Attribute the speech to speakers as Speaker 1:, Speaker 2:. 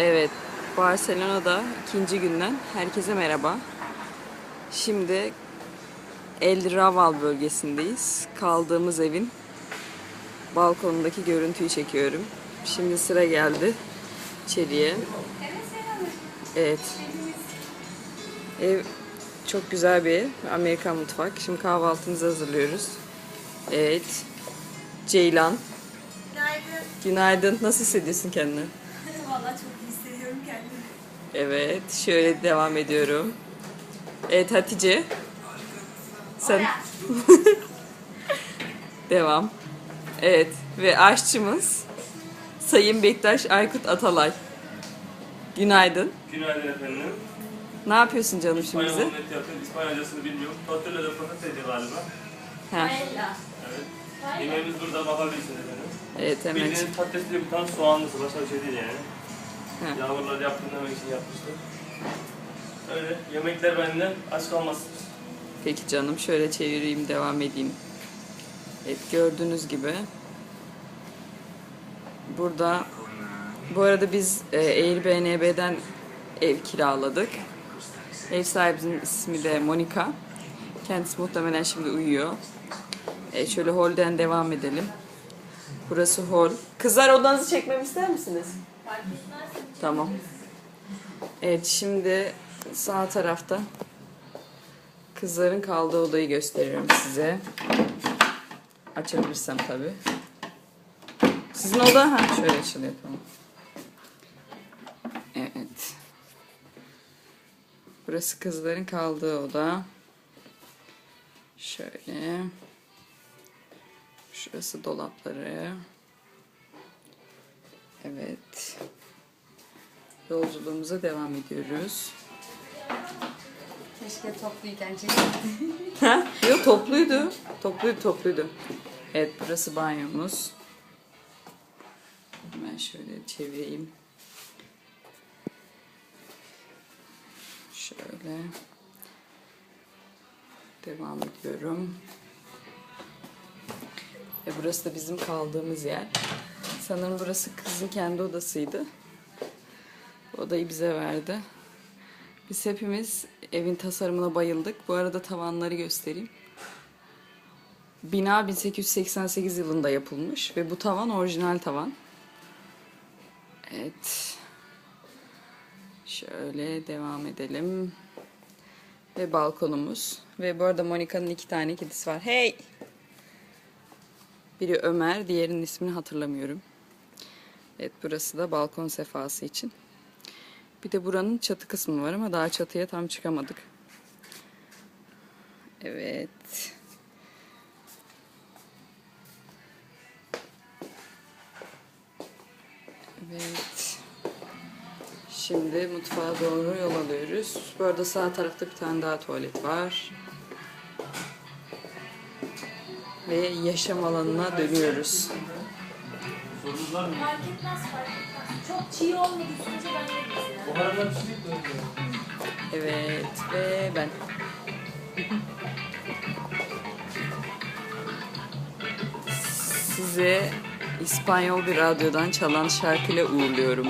Speaker 1: Evet, Barcelona'da ikinci günden herkese merhaba. Şimdi El Raval bölgesindeyiz. Kaldığımız evin balkonundaki görüntüyü çekiyorum. Şimdi sıra geldi içeriye. Evet. Ev çok güzel bir ev. Amerikan mutfak. Şimdi kahvaltımızı hazırlıyoruz. Evet. Ceylan.
Speaker 2: Günaydın.
Speaker 1: Günaydın. Nasıl hissediyorsun kendini?
Speaker 2: Valla çok.
Speaker 1: Evet, şöyle devam ediyorum. Evet Hatice. Sen devam. Evet ve aşçımız Sayın Bektaş Aykut Atalay. Günaydın.
Speaker 3: Günaydın efendim.
Speaker 1: Ne yapıyorsun canım şimdi
Speaker 3: İspanyol omlet yaptım. İspanyolcasını bilmiyorum. Tortilla de patatesdi galiba.
Speaker 1: Ha.
Speaker 3: Evet. Yemeğimiz burada bakabilirsiniz efendim.
Speaker 1: evet hemen.
Speaker 3: Bildiğiniz patatesli bir tane soğanlısı. Başka bir şey değil yani. Yağmurlar yaptığında hemen için yapmıştım. Öyle. Yemekler benden aç kalmasın.
Speaker 1: Peki canım şöyle çevireyim devam edeyim. Evet gördüğünüz gibi burada bu arada biz e, Airbnb'den ev kiraladık. Ev sahibinin ismi de Monika. Kendisi muhtemelen şimdi uyuyor. E, şöyle holden devam edelim. Burası hol. Kızlar odanızı çekmemi ister misiniz? Tamam. Evet şimdi sağ tarafta Kızların kaldığı odayı gösteriyorum size. Açabilirsem tabii. Sizin oda ha şöyle açılıyor tamam. Evet. Burası kızların kaldığı oda. Şöyle. Şurası dolapları. Evet. Yolculuğumuza devam ediyoruz.
Speaker 2: Keşke topluyken çekeydim.
Speaker 1: Ha? Yok topluydu. Topluydu topluydu. Evet burası banyomuz. Hemen şöyle çevireyim. Şöyle. Devam ediyorum. Ve burası da bizim kaldığımız yer. Sanırım burası kızın kendi odasıydı. Odayı bize verdi. Biz hepimiz evin tasarımına bayıldık. Bu arada tavanları göstereyim. Bina 1888 yılında yapılmış ve bu tavan orijinal tavan. Evet. Şöyle devam edelim. Ve balkonumuz. Ve bu arada Monika'nın iki tane kedisi var. Hey! Biri Ömer, diğerinin ismini hatırlamıyorum. Evet burası da balkon sefası için. Bir de buranın çatı kısmı var ama daha çatıya tam çıkamadık. Evet. Evet. Şimdi mutfağa doğru yol alıyoruz. Bu arada sağ tarafta bir tane daha tuvalet var. Ve yaşam alanına dönüyoruz.
Speaker 3: Sorunuz var mı?
Speaker 2: Fark etmez fark etmez. Çok çiğ olmadığı sürece ben mesela.
Speaker 3: arada bir şey yok.
Speaker 1: Evet ve ben. Size İspanyol bir radyodan çalan şarkıyla uğurluyorum.